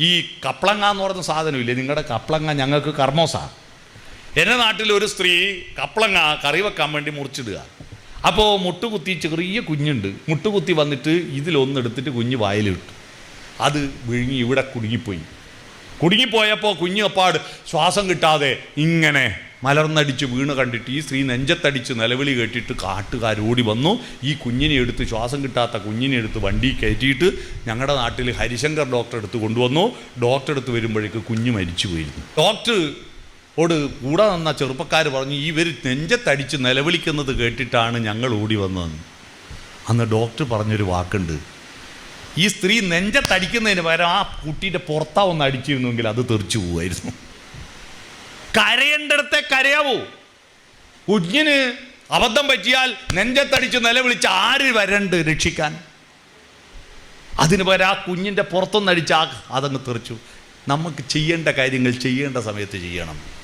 ഈ കപ്ലങ്ങ എന്ന് പറയുന്ന സാധനമില്ലേ? നിങ്ങളുടെ കപ്ലങ്ങ ഞങ്ങൾക്ക് കർമ്മോസാ. എന്റെ നാട്ടിൽ ഒരു സ്ത്രീ കപ്ലങ്ങ കറി വെക്കാൻ വേണ്ടി മുറിച്ചിടുക. അപ്പോൾ മുട്ടുകുത്തി ചെറിയ കുഞ്ഞുണ്ട്. മുട്ടുകുത്തി വന്നിട്ട് ഇതിലൊന്നെടുത്തിട്ട് കുഞ്ഞ് വായിലിട്ടു. അത് വിഴുങ്ങി ഇവിടെ കുടുങ്ങിപ്പോയി. കുടുങ്ങിപ്പോയപ്പോൾ കുഞ്ഞ് അപ്പാട് ശ്വാസം കിട്ടാതെ ഇങ്ങനെ മലർന്നടിച്ച് വീണ് കണ്ടിട്ട് ഈ സ്ത്രീ നെഞ്ചത്തടിച്ച് നിലവിളി കേട്ടിട്ട് കാട്ടുകാർ ഓടി വന്നു. ഈ കുഞ്ഞിനെ എടുത്ത് ശ്വാസം കിട്ടാത്ത കുഞ്ഞിനെ എടുത്ത് വണ്ടി കയറ്റിയിട്ട് ഞങ്ങളുടെ നാട്ടിൽ ഹരിശങ്കർ ഡോക്ടർ എടുത്ത് കൊണ്ടുവന്നു. ഡോക്ടർ എടുത്ത് വരുമ്പോഴേക്ക് കുഞ്ഞ് മരിച്ചു പോയിരുന്നു. ഡോക്ടർ ഓട് കൂടെ നിന്ന ചെറുപ്പക്കാർ പറഞ്ഞു ഇവർ നെഞ്ചത്തടിച്ച് നിലവിളിക്കുന്നത് കേട്ടിട്ടാണ് ഞങ്ങൾ ഓടി വന്നതെന്ന്. അന്ന് ഡോക്ടർ പറഞ്ഞൊരു വാക്കുണ്ട് ഈ സ്ത്രീ നെഞ്ചത്തടിക്കുന്നതിന് പകരം ആ കുട്ടിയുടെ പുറത്താ ഒന്ന് അടിച്ചിരുന്നെങ്കിൽ അത് തെറിച്ചു പോവായിരുന്നു. കരയേണ്ടടത്തെ കരയാവൂ. കുഞ്ഞിന് അബദ്ധം പറ്റിയാൽ നെഞ്ചത്തടിച്ച് നിലവിളിച്ച് ആര് വരണ്ട് രക്ഷിക്കാൻ? അതിന് പകരം ആ കുഞ്ഞിന്റെ പുറത്തൊന്നടിച്ച് ആ അതങ്ങ് തെറിച്ചു. നമുക്ക് ചെയ്യേണ്ട കാര്യങ്ങൾ ചെയ്യേണ്ട സമയത്ത് ചെയ്യണം.